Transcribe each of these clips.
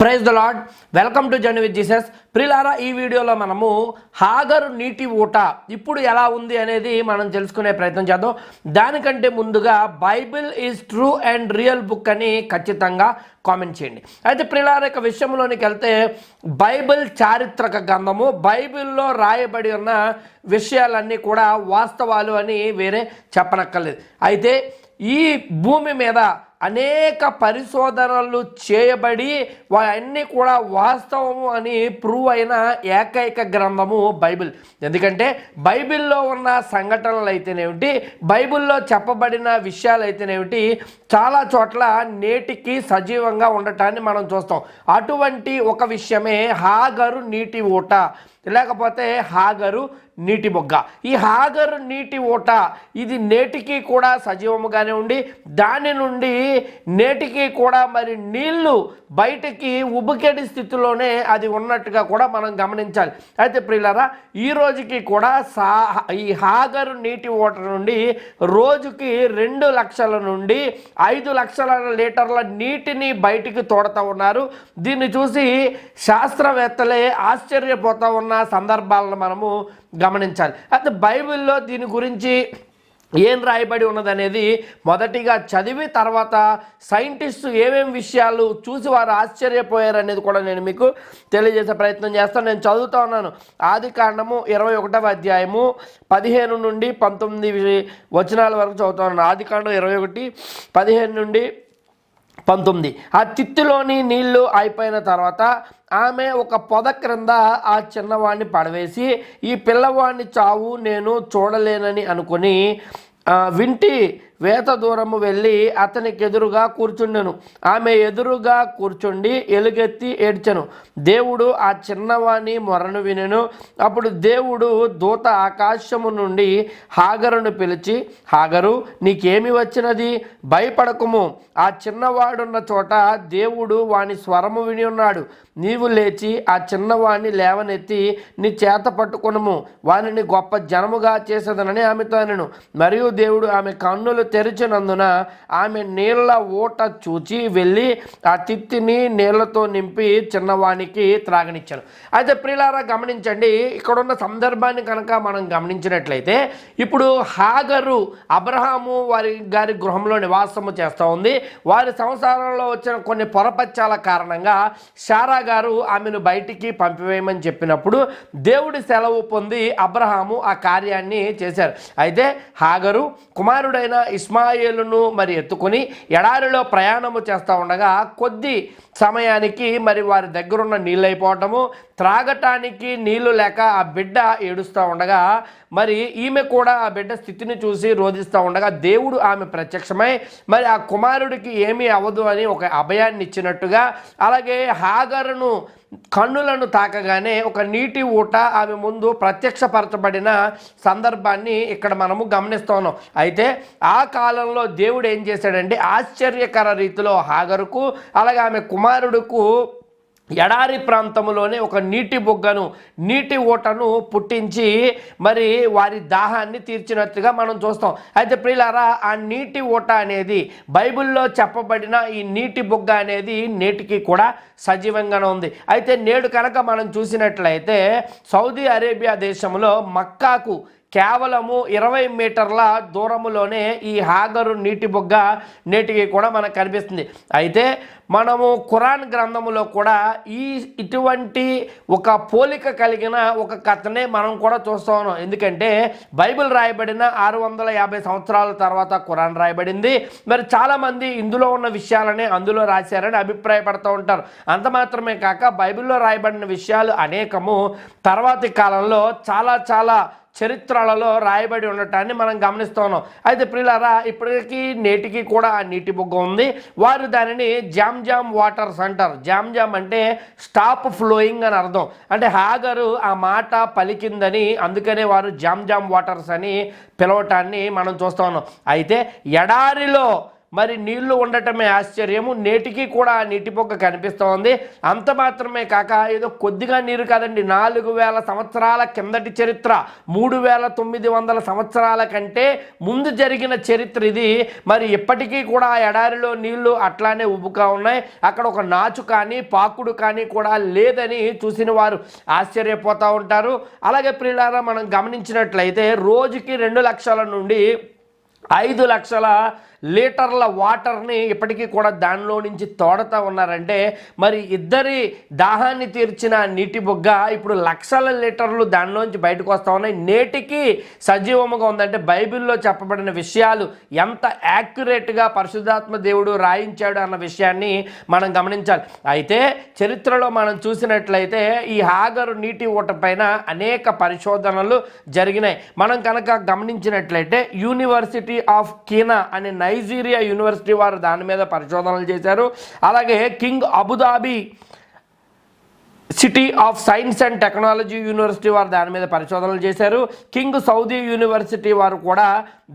Praise the lord welcome to journey with Jesus ప్రిలారా ఈ వీడియోలో మనము హాగరు నీటి ఊట ఇప్పుడు ఎలా ఉంది అనేది మనం తెలుసుకునే ప్రయత్నం చేద్దాం. దానికంటే ముందుగా Bible is true and real book అని ఖచ్చితంగా కామెంట్ చేయండి. అయితే ప్రిలార యొక్క విషయంలోనికి వెళ్తే బైబిల్ చారిత్రక గ్రంథము బైబిల్లో రాయబడి ఉన్న విషయాలన్నీ కూడా వాస్తవాలు అని వేరే చెప్పనక్కర్లేదు. అయితే ఈ భూమి మీద అనేక పరిశోధనలు చేయబడి అవన్నీ కూడా వాస్తవము అని ప్రూవ్ అయిన ఏకైక గ్రంథము బైబిల్. ఎందుకంటే బైబిల్లో ఉన్న సంఘటనలు అయితేనేమిటి బైబిల్లో చెప్పబడిన విషయాలు అయితేనేమిటి చాలా చోట్ల నేటికి సజీవంగా ఉండటాన్ని మనం చూస్తాం. అటువంటి ఒక విషయమే హాగరు నీటి ఊట లేకపోతే హాగరు నీటి బొగ్గ. ఈ హాగరు నీటి ఊట ఇది నేటికి కూడా సజీవముగానే ఉండి దాని నుండి నేటికి కూడా మరి నీళ్ళు బయటికి ఉబుకెడి స్థితిలోనే అది ఉన్నట్టుగా కూడా మనం గమనించాలి. అయితే ప్రియులరా ఈ రోజుకి కూడా సా ఈ హాగరు నీటి ఊట నుండి రోజుకి రెండు లక్షల నుండి ఐదు లక్షల లీటర్ల నీటిని బయటికి తోడుతూ ఉన్నారు. దీన్ని చూసి శాస్త్రవేత్తలే ఆశ్చర్యపోతూ ఉన్న సందర్భాలను మనము గమనించాలి. అయితే బైబిల్లో దీని గురించి ఏం రాయబడి ఉన్నదనేది మొదటిగా చదివి తర్వాత సైంటిస్టు ఏమేమి విషయాలు చూసి వారు ఆశ్చర్యపోయారు అనేది కూడా నేను మీకు తెలియజేసే ప్రయత్నం చేస్తాను. నేను చదువుతా ఉన్నాను. ఆది కాండము ఇరవై ఒకటవ అధ్యాయము పదిహేను నుండి పంతొమ్మిది వచనాల వరకు చదువుతా ఉన్నాను. ఆది కాండం ఇరవై ఒకటి పదిహేను నుండి పంతొమ్మిది. ఆ తిత్తులోని నీళ్ళు అయిపోయిన తర్వాత ఆమె ఒక పొద క్రింద ఆ చిన్నవాడిని పడవేసి ఈ పిల్లవాడిని చావు నేను చూడలేనని అనుకుని వింటి వేత దూరము వెళ్ళి అతనికి ఎదురుగా కూర్చుండెను. ఆమె ఎదురుగా కూర్చుండి ఎలుగెత్తి ఏడ్చెను. దేవుడు ఆ చిన్నవాణి మొరను వినెను. అప్పుడు దేవుడు దూత ఆకాశము నుండి హాగరును పిలిచి హాగరు నీకేమి వచ్చినది? భయపడకుము. ఆ చిన్నవాడున్న చోట దేవుడు వాని స్వరము విని ఉన్నాడు. నీవు లేచి ఆ చిన్నవాణ్ణి లేవనెత్తి నీ చేత పట్టుకునము. వానిని గొప్ప జనముగా చేసేదనని ఆమెతో అనెను. మరియు దేవుడు ఆమె కన్నులు తెరిచినందున ఆమె నీళ్ళ ఊట చూచి వెళ్ళి ఆ తిత్తిని నీళ్ళతో నింపి చిన్నవానికి త్రాగనిచ్చాను అయితే ప్రియులారా గమనించండి ఇక్కడున్న సందర్భాన్ని కనుక మనం గమనించినట్లయితే ఇప్పుడు హాగరు అబ్రహాము వారి గారి గృహంలో నివాసము చేస్తూ ఉంది. వారి సంసారంలో వచ్చిన కొన్ని పొరపచ్చాల కారణంగా శారా గారు ఆమెను బయటికి పంపివేయమని చెప్పినప్పుడు దేవుడి సెలవు పొంది అబ్రహాము ఆ కార్యాన్ని చేశారు. అయితే హాగరు కుమారుడైన ఇస్మాయిలును మరి ఎత్తుకొని ఎడారిలో ప్రయాణము చేస్తూ ఉండగా కొద్ది సమయానికి మరి వారి దగ్గరున్న నీళ్ళు అయిపోవటము త్రాగటానికి నీళ్ళు లేక ఆ బిడ్డ ఏడుస్తూ ఉండగా మరి ఈమె కూడా ఆ బిడ్డ స్థితిని చూసి రోధిస్తూ ఉండగా దేవుడు ఆమె ప్రత్యక్షమై మరి ఆ కుమారుడికి ఏమీ అవ్వదు అని ఒక అభయాన్ని ఇచ్చినట్టుగా అలాగే హాగరును కన్నులను తాకగానే ఒక నీటి ఊట ఆమె ముందు ప్రత్యక్షపరచబడిన సందర్భాన్ని ఇక్కడ మనము గమనిస్తున్నాం అయితే ఆ కాలంలో దేవుడు ఏం చేశాడంటే ఆశ్చర్యకర రీతిలో హాగరుకు అలాగే ఆమె కుమారుడుకు ఎడారి ప్రాంతంలోనే ఒక నీటి బొగ్గను నీటి ఊటను పుట్టించి మరి వారి దాహాన్ని తీర్చినట్టుగా మనం చూస్తాం. అయితే ప్రియులారా ఆ నీటి ఊట అనేది బైబిల్లో చెప్పబడిన ఈ నీటి బొగ్గ అనేది నేటికి కూడా సజీవంగానే ఉంది. అయితే నేడు కనుక మనం చూసినట్లయితే సౌదీ అరేబియా దేశంలో మక్కాకు కేవలము ఇరవై మీటర్ల దూరములోనే ఈ హాగరు నీటి బొగ్గ నేటికి కూడా మనకు కనిపిస్తుంది. అయితే మనము ఖురాన్ గ్రంథములో కూడా ఈ ఇటువంటి ఒక పోలిక కలిగిన ఒక కథనే మనం కూడా చూస్తూ ఉన్నాం. ఎందుకంటే బైబిల్ రాయబడిన ఆరు వందల యాభై సంవత్సరాల తర్వాత ఖురాన్ రాయబడింది. మరి చాలామంది ఇందులో ఉన్న విషయాలని అందులో రాశారని అభిప్రాయపడుతూ ఉంటారు. అంత మాత్రమే కాక బైబిల్లో రాయబడిన విషయాలు అనేకము తర్వాతి కాలంలో చాలా చాలా చరిత్రలలో రాయబడి ఉండటాన్ని మనం గమనిస్తూ ఉన్నాం. అయితే ప్రియులారా ఇప్పటికీ నేటికి కూడా ఆ నీటి బొగ్గ ఉంది. వారు దానిని జామ్ జామ్ జామ్ వాటర్స్ అంటారు జామ్ జామ్ అంటే స్టాప్ ఫ్లోయింగ్ అని అర్థం. అంటే హాగరు ఆ మాట పలికిందని అందుకనే వారు జామ్ జామ్ వాటర్స్ అని పిలవటాన్ని మనం చూస్తా ఉన్నాం. అయితే ఎడారిలో మరి నీళ్ళు ఉండటమే ఆశ్చర్యము. నేటికి కూడా ఆ నీటి పొక్క కనిపిస్తూ ఉంది అంత మాత్రమే కాక ఏదో కొద్దిగా నీరు కాదండి. నాలుగు వేల సంవత్సరాల కిందటి చరిత్ర. మూడు వేల తొమ్మిది వందల సంవత్సరాల కంటే ముందు జరిగిన చరిత్ర ఇది. మరి ఇప్పటికీ కూడా ఆ ఎడారిలో నీళ్ళు అట్లానే ఉబ్బుగా ఉన్నాయి. అక్కడ ఒక నాచు కానీ పాకుడు కానీ కూడా లేదని చూసిన వారు ఆశ్చర్యపోతూ ఉంటారు. అలాగే ప్రియులారా మనం గమనించినట్లయితే రోజుకి రెండు లక్షల నుండి ఐదు లక్షల లీటర్ల వాటర్ని ఇప్పటికీ కూడా దానిలో నుంచి తోడతా ఉన్నారంటే మరి ఇద్దరి దాహాన్ని తీర్చిన నీటి బుగ్గ ఇప్పుడు లక్షల లీటర్లు దానిలోంచి బయటకు వస్తూ ఉన్నాయి. నేటికి సజీవముగా ఉందంటే బైబిల్లో చెప్పబడిన విషయాలు ఎంత యాక్యురేట్గా పరిశుద్ధాత్మ దేవుడు రాయించాడు అన్న విషయాన్ని మనం గమనించాలి. అయితే చరిత్రలో మనం చూసినట్లయితే ఈ హాగరు నీటి ఊట పైన అనేక పరిశోధనలు జరిగినాయి. మనం కనుక గమనించినట్లయితే యూనివర్సిటీ ఆఫ్ కీనా అనే నైజీరియా యూనివర్సిటీ వారు దాని మీద పరిశోధనలు చేశారు. అలాగే King Abu Dhabi city of science and technology university వారు దాని మీద పరిశోధనలు చేశారు. కింగ్ సౌదీ యూనివర్సిటీ వారు కూడా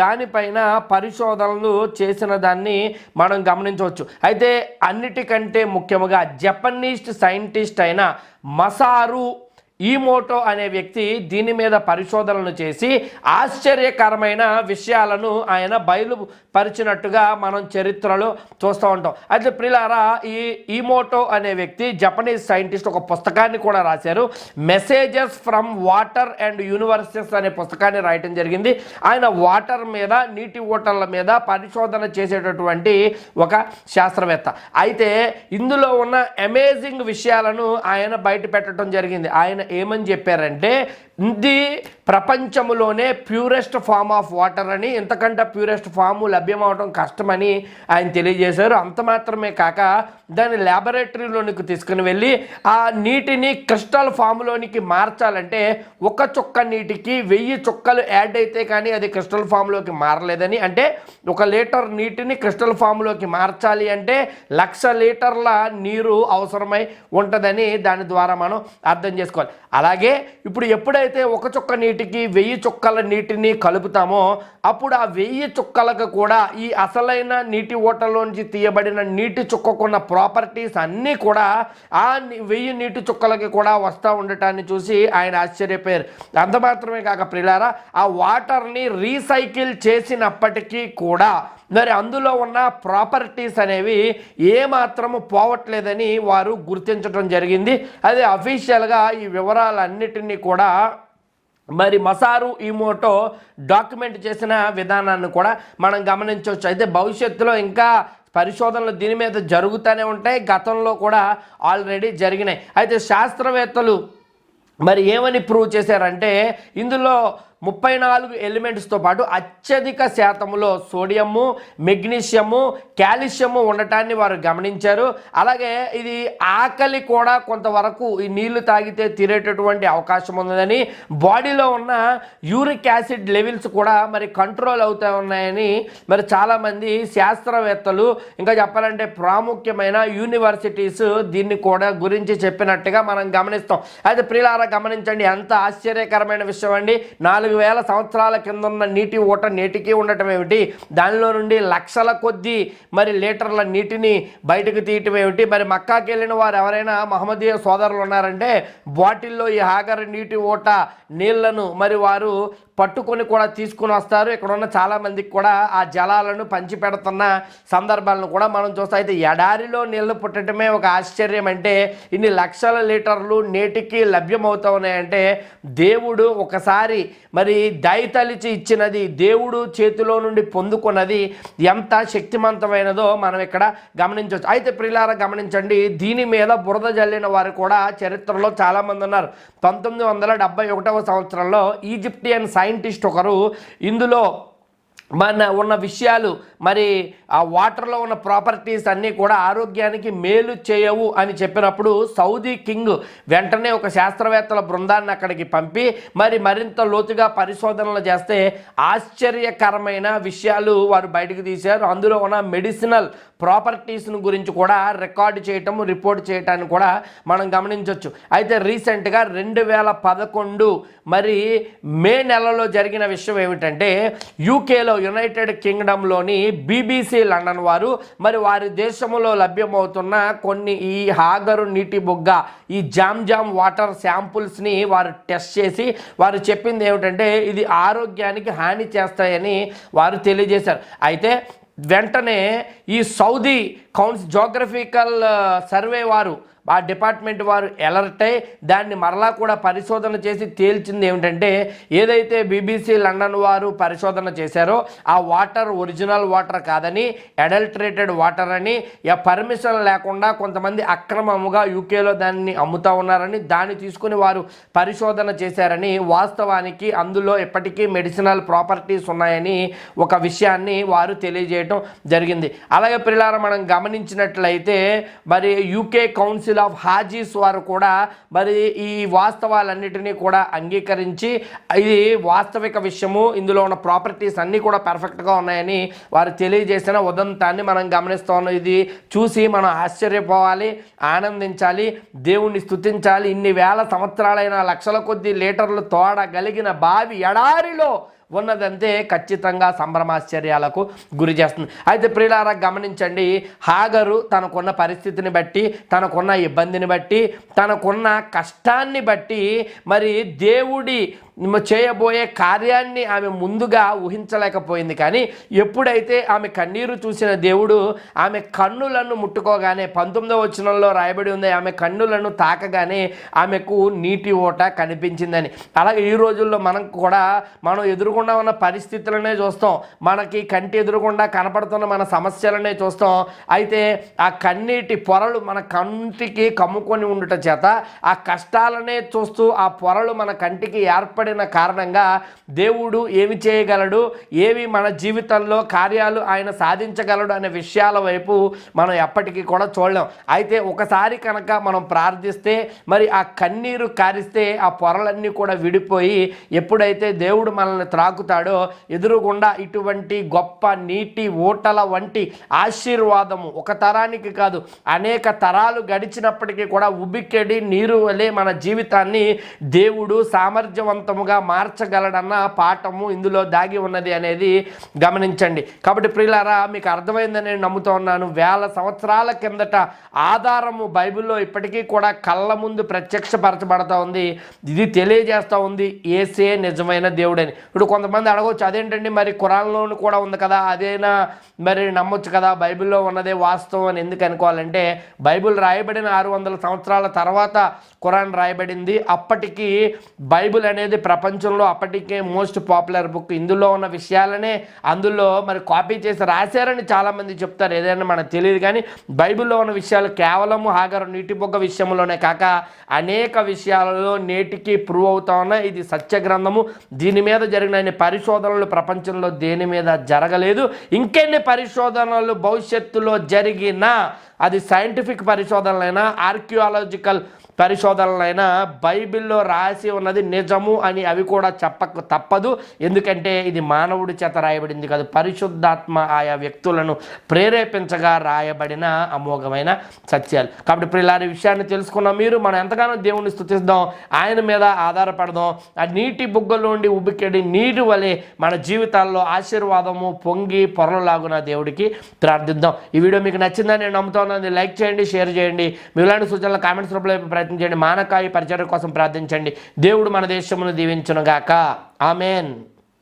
దానిపైన పరిశోధనలు చేసిన దాన్ని మనం గమనించవచ్చు. అయితే అన్నిటికంటే ముఖ్యముగా జపనీస్ట్ సైంటిస్ట్ అయిన మసారు ఈమోటో అనే వ్యక్తి దీని మీద పరిశోధనలు చేసి ఆశ్చర్యకరమైన విషయాలను ఆయన బయలుపరిచినట్టుగా మనం చరిత్రలో చూస్తూ ఉంటాం. అయితే ప్రిలారా ఈ ఈమోటో అనే వ్యక్తి జపనీస్ సైంటిస్ట్ ఒక పుస్తకాన్ని కూడా రాశారు. Messages from water and universities అనే పుస్తకాన్ని రాయటం జరిగింది. ఆయన వాటర్ మీద నీటి ఓటర్ల మీద పరిశోధన చేసేటటువంటి ఒక శాస్త్రవేత్త. అయితే ఇందులో ఉన్న అమేజింగ్ విషయాలను ఆయన బయట పెట్టడం జరిగింది. ఆయన ఏమని చెప్పారంటే ఇది ప్రపంచంలోనే ప్యూరెస్ట్ ఫామ్ ఆఫ్ వాటర్ అని ఇంతకంటే ప్యూరెస్ట్ ఫాము లభ్యమవడం కష్టమని ఆయన తెలియజేశారు. అంత మాత్రమే కాక దాన్ని ల్యాబొరేటరీలోనికి తీసుకుని వెళ్ళి ఆ నీటిని క్రిస్టల్ ఫామ్లోనికి మార్చాలంటే ఒక చుక్క నీటికి వెయ్యి చుక్కలు యాడ్ అయితే కానీ అది క్రిస్టల్ ఫామ్లోకి మారలేదని. అంటే ఒక లీటర్ నీటిని క్రిస్టల్ ఫామ్లోకి మార్చాలి అంటే లక్ష లీటర్ల నీరు అవసరమై ఉంటుందని దాని ద్వారా మనం అర్థం చేసుకోవాలి. అలాగే ఇప్పుడు ఎప్పుడైతే ఒక చుక్క నీటికి వెయ్యి చుక్కల నీటిని కలుపుతామో అప్పుడు ఆ వెయ్యి చుక్కలకు కూడా ఈ అసలైన నీటి ఓటలోంచి తీయబడిన నీటి చుక్కకున్న ప్రాపర్టీస్ అన్నీ కూడా ఆ వెయ్యి నీటి చుక్కలకి కూడా వస్తూ ఉండటాన్ని చూసి ఆయన ఆశ్చర్యపోయారు. అంత మాత్రమే కాక ప్రిలారా ఆ వాటర్ని రీసైకిల్ చేసినప్పటికీ కూడా మరి అందులో ఉన్న ప్రాపర్టీస్ అనేవి ఏమాత్రము పోవట్లేదని వారు గుర్తించడం జరిగింది. అది అఫీషియల్గా ఈ వివరాలన్నిటినీ కూడా మరి మసారు ఈమోటో డాక్యుమెంట్ చేసిన విధానాన్ని కూడా మనం గమనించవచ్చు. అయితే భవిష్యత్తులో ఇంకా పరిశోధనలు దీని మీద జరుగుతూనే ఉంటాయి. గతంలో కూడా ఆల్రెడీ జరిగినాయి. అయితే శాస్త్రవేత్తలు మరి ఏమని ప్రూవ్ చేశారంటే ఇందులో ముప్పై నాలుగు ఎలిమెంట్స్తో పాటు అత్యధిక శాతంలో సోడియము మెగ్నీషియము కాల్షియము ఉండటాన్ని వారు గమనించారు. అలాగే ఇది ఆకలి కూడా కొంతవరకు ఈ నీళ్ళు తాగితే తీరేటటువంటి అవకాశం ఉందని బాడీలో ఉన్న యూరిక్ యాసిడ్ లెవెల్స్ కూడా మరి కంట్రోల్ అవుతూ ఉన్నాయని మరి చాలామంది శాస్త్రవేత్తలు ఇంకా చెప్పాలంటే ప్రాముఖ్యమైన యూనివర్సిటీస్ దీన్ని కూడా గురించి చెప్పినట్టుగా మనం గమనిస్తాం. అయితే ప్రియులారా గమనించండి ఎంత ఆశ్చర్యకరమైన విషయం అండి. నాలుగు వేల సంవత్సరాల కింద ఉన్న నీటి ఊట నేటికి ఉండటం ఏమిటి? దానిలో నుండి లక్షల కొద్దీ మరి లీటర్ల నీటిని బయటకు తీయటం ఏమిటి? మరి మక్కాకి వెళ్ళిన వారు ఎవరైనా మహమ్మదీయ సోదరులు ఉన్నారంటే బాటిల్లో ఈ హాగర్ నీటి ఊట నీళ్ళను మరి వారు పట్టుకొని కూడా తీసుకుని వస్తారు. ఇక్కడ ఉన్న చాలామందికి కూడా ఆ జలాలను పంచి పెడుతున్న సందర్భాలను కూడా మనం చూస్తాం. అయితే ఎడారిలో నీళ్ళు పుట్టడమే ఒక ఆశ్చర్యం అంటే ఇన్ని లక్షల లీటర్లు నేటికి లభ్యమవుతా ఉన్నాయంటే దేవుడు ఒకసారి మరి దయతలిచి ఇచ్చినది దేవుడు చేతిలో నుండి పొందుకున్నది ఎంత శక్తివంతమైనదో మనం ఇక్కడ గమనించవచ్చు. అయితే ప్రిలార గమనించండి దీని మీద బురద జల్లిన వారు కూడా చరిత్రలో చాలామంది ఉన్నారు. పంతొమ్మిది వందల డెబ్బై ఒకటవ సంవత్సరంలో ఈజిప్టియన్ సైంటిస్ట్ ఒకరు ఇందులో మన ఉన్న విషయాలు మరి ఆ వాటర్లో ఉన్న ప్రాపర్టీస్ అన్నీ కూడా ఆరోగ్యానికి మేలు చేయవు అని చెప్పినప్పుడు సౌదీ కింగ్ వెంటనే ఒక శాస్త్రవేత్తల బృందాన్ని అక్కడికి పంపి మరి మరింత లోతుగా పరిశోధనలు చేస్తే ఆశ్చర్యకరమైన విషయాలు వారు బయటకు తీశారు. అందులో ఉన్న మెడిసినల్ ప్రాపర్టీస్ను గురించి కూడా రికార్డు చేయటం రిపోర్ట్ చేయటాన్ని కూడా మనం గమనించవచ్చు అయితే రీసెంట్గా రెండు వేల పదకొండు మరి మే నెలలో జరిగిన విషయం ఏమిటంటే యూకేలో యునైటెడ్ కింగ్డంలోని బీబీసీ లండన్ వారు మరి వారి దేశంలో లభ్యమవుతున్న కొన్ని ఈ హాగరు నీటి బొగ్గ ఈ జామ్ జామ్ వాటర్ శాంపుల్స్ని వారు టెస్ట్ చేసి వారు చెప్పింది ఏమిటంటే ఇది ఆరోగ్యానికి హాని చేస్తాయని వారు తెలియజేశారు. అయితే వెంటనే ఈ సౌదీ కౌన్స్ జోగ్రఫికల్ సర్వే uh, వారు ఆ డిపార్ట్మెంట్ వారు అలర్ట్ అయి దాన్ని మరలా కూడా పరిశోధన చేసి తేల్చింది ఏమిటంటే ఏదైతే బీబీసీ లండన్ వారు పరిశోధన చేశారో ఆ వాటర్ ఒరిజినల్ వాటర్ కాదని అడల్టరేటెడ్ వాటర్ అని పర్మిషన్ లేకుండా కొంతమంది అక్రమముగా యూకేలో దాన్ని అమ్ముతా ఉన్నారని దాన్ని తీసుకుని వారు పరిశోధన చేశారని వాస్తవానికి అందులో ఇప్పటికీ మెడిసినల్ ప్రాపర్టీస్ ఉన్నాయని ఒక విషయాన్ని వారు తెలియజేయటం జరిగింది. అలాగే పిల్లల మనం గమనించినట్లయితే మరి యూకే కౌన్సిల్ ఆఫ్ హాజీస్ వారు కూడా మరి ఈ వాస్తవాలన్నిటినీ కూడా అంగీకరించి ఇది వాస్తవిక విషయము ఇందులో ఉన్న ప్రాపర్టీస్ అన్నీ కూడా పర్ఫెక్ట్గా ఉన్నాయని వారు తెలియజేసిన ఉదంతాన్ని మనం గమనిస్తూ ఉన్నాం ఇది చూసి మనం ఆశ్చర్యపోవాలి ఆనందించాలి దేవుణ్ణి స్థుతించాలి ఇన్ని వేల సంవత్సరాలైన లక్షల కొద్ది లీటర్లు తోడగలిగిన బావి ఎడారిలో ఉన్నదంతే ఖచ్చితంగా సంభ్రమాశ్చర్యాలకు గురి చేస్తుంది. అయితే ప్రియులారా గమనించండి హాగరు తనకున్న పరిస్థితిని బట్టి తనకున్న ఇబ్బందిని బట్టి తనకున్న కష్టాన్ని బట్టి మరి దేవుడి చేయబోయే కార్యాన్ని ఆమె ముందుగా ఊహించలేకపోయింది. కానీ ఎప్పుడైతే ఆమె కన్నీరు చూసిన దేవుడు ఆమె కన్నులను ముట్టుకోగానే పంతొమ్మిదవ వచనంలో రాయబడి ఉంది ఆమె కన్నులను తాకగానే ఆమెకు నీటి ఓట కనిపించిందని. అలాగే ఈ రోజుల్లో మనం కూడా మనం ఎదురుకుండా ఉన్న పరిస్థితులనే చూస్తాం. మనకి కంటి ఎదురుకుండా కనపడుతున్న మన సమస్యలనే చూస్తాం. అయితే ఆ కన్నీటి పొరలు మన కంటికి కమ్ముకొని ఉండటం చేత ఆ కష్టాలనే చూస్తూ ఆ పొరలు మన కంటికి ఏర్పడిన కారణంగా దేవుడు ఏమి చేయగలడు? ఏవి మన జీవితంలో కార్యాలు ఆయన సాధించగలడు అనే విషయాల వైపు మనం ఎప్పటికీ కూడా చూడలేం. అయితే ఒకసారి కనుక మనం ప్రార్థిస్తే మరి ఆ కన్నీరు కారిస్తే ఆ పొరలన్నీ కూడా విడిపోయి ఎప్పుడైతే దేవుడు మనల్ని తాకుతాడో ఎదురుగుండా ఇటువంటి గొప్ప నీటి ఓటల వంటి ఆశీర్వాదము ఒక తరానికి కాదు అనేక తరాలు గడిచినప్పటికీ కూడా ఉబికెడి నీరు వలె మన జీవితాన్ని దేవుడు సామర్థ్యవంతముగా మార్చగలడన్న పాఠము ఇందులో దాగి ఉన్నది అనేది గమనించండి. కాబట్టి ప్రియులారా మీకు అర్థమైందని నేను నమ్ముతూ ఉన్నాను. వేల సంవత్సరాల కిందట ఆధారము బైబిల్లో ఇప్పటికీ కూడా కళ్ళ ముందు ప్రత్యక్షపరచబడతా ఉంది. ఇది తెలియజేస్తూ ఉంది ఏసే నిజమైన దేవుడని. ఇప్పుడు కొంతమంది అడగవచ్చు అదేంటండి మరి కురాన్లోను కూడా ఉంది కదా అదేనా మరి నమ్మొచ్చు కదా బైబిల్లో ఉన్నదే వాస్తవం అని ఎందుకు అనుకోవాలంటే బైబిల్ రాయబడిన ఆరు వందల సంవత్సరాల తర్వాత ఖురాన్ రాయబడింది. అప్పటికి బైబిల్ అనేది ప్రపంచంలో అప్పటికే మోస్ట్ పాపులర్ బుక్. ఇందులో ఉన్న విషయాలనే అందులో మరి కాపీ చేసి రాశారని చాలామంది చెప్తారు. ఏదైనా మనకు తెలియదు కానీ బైబిల్లో ఉన్న విషయాలు కేవలము హాగరు నీటి బొగ్గ విషయంలోనే కాక అనేక విషయాలలో నేటికి ప్రూవ్ అవుతా ఉన్నాయి. ఇది సత్య గ్రంథము. దీని మీద జరిగిన అన్ని పరిశోధనలు ప్రపంచంలో దేని మీద జరగలేదు ఇంకెన్ని పరిశోధనలు భవిష్యత్తులో జరిగినా అది సైంటిఫిక్ పరిశోధనలైనా ఆర్కియాలజికల్ పరిశోధనలైనా బైబిల్లో రాసి ఉన్నది నిజము అని అవి కూడా చెప్పక తప్పదు. ఎందుకంటే ఇది మానవుడి చేత రాయబడింది కాదు పరిశుద్ధాత్మ ఆయా వ్యక్తులను ప్రేరేపించగా రాయబడిన అమోఘమైన సత్యాలు. కాబట్టి ప్రిలారి విషయాన్ని తెలుసుకున్న మీరు. మనం ఎంతగానో దేవుణ్ణి స్థుతిద్దాం ఆయన మీద ఆధారపడదాం. ఆ నీటి బుగ్గలోండి ఉబ్బికెడి నీరు వలె మన జీవితాల్లో ఆశీర్వాదము పొంగి పొరలాగున దేవుడికి ప్రార్థిద్దాం. ఈ వీడియో మీకు నచ్చిందని నేను నమ్ముతున్నాను. లైక్ చేయండి షేర్ చేయండి. మీ ఇలాంటి సూచనలు కామెంట్స్ రూపంలో ప్రయత్నం చేయండి. మానకాయ పరిచయం కోసం ప్రార్థించండి. దేవుడు మన దేశమును దీవించునుగాక. ఆమెన్.